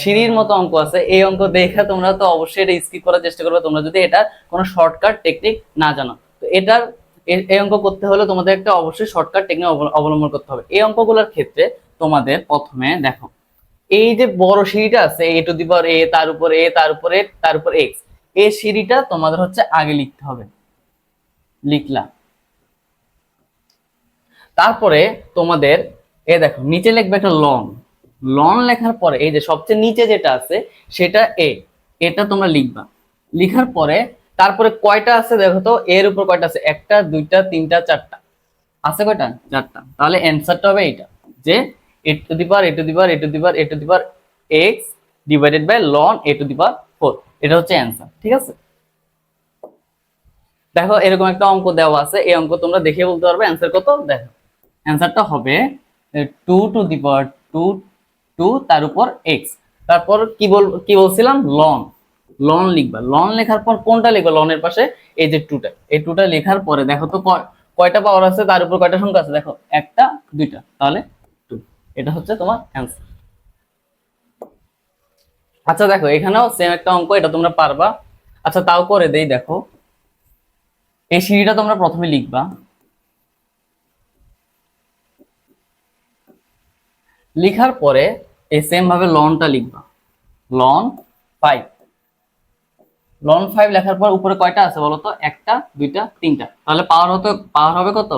সিঁড়ির মতো অঙ্ক আছে, এই অঙ্ক দেখে তোমরা তো অবশ্যই এটা স্কিপ করার চেষ্টা করবে। তোমরা যদি এটা কোনো শর্টকাট টেকনিক না জানো, তো এটার এই অঙ্ক করতে হলে তোমাদের একটা অবশ্যই শর্টকাট টেকনিক অবলম্বন করতে হবে। এই অঙ্কগুলোর ক্ষেত্রে তোমাদের প্রথমে দেখো, এই যে বড় সিঁড়িটা আছে, এ টু দি পাওয়ার এ, তার উপর এ, তার উপর এ, তার উপর এক্স এই সিঁড়িটা তোমাদের হচ্ছে আগে লিখতে হবে। লিখলাম। তারপরে তোমাদের, এ দেখো, নিচে লিখবে একটা লন লন লেখার পরে, এই যে সবচেয়ে নিচে যেটা আছে, সেটা এ। এটা তোমরা লিখবা। লিখার পরে, তারপরে কয়টা আছে দেখো তো? এর উপর কয়টা আছে? একটা, দুইটা, তিনটা, চারটা। আছে কয়টা? চারটা। তাহলে অ্যান্সারটা হবে এইটা, যে e to the power, e to the power, e to the power, e to the power x divided by ln, e to the four. এটা হচ্ছে অ্যান্সার, ঠিক আছে? দেখো, এরকম একটা অঙ্ক দেওয়া আছে। এই অঙ্ক তোমরা দেখে বলতে পারবে। অ্যান্সার কত? দেখো। অ্যান্সারটা হবে two to the two two তার উপর এক্স তারপর কি বল, কি বলছিলাম? লন লন লিখবা। লন লেখার পর কোনটা লিখবা? লনের পাশে এই যে টুটা এই টুটা লেখার পরে দেখো তো কয়টা পাওয়ার আছে? তার উপর কয়টা সংখ্যা আছে? দেখো, একটা, দুইটা। তাহলে টু এটা হচ্ছে তোমার অ্যান্সার আচ্ছা দেখো, এখানেও সেম একটা অঙ্ক, এটা তোমরা পারবা। আচ্ছা তাও করে দেই, দেখো। এই সিঁড়িটা তোমরা প্রথমে লিখবা। লিখার পরে এই সেম ভাবে লনটা লিখবা। লন ফাইভ লন ফাইভ লেখার পর উপরে কয়টা আছে বলতো? একটা, দুইটা, তিনটা। তাহলে পাওয়ার হতে পাওয়ার হবে কত?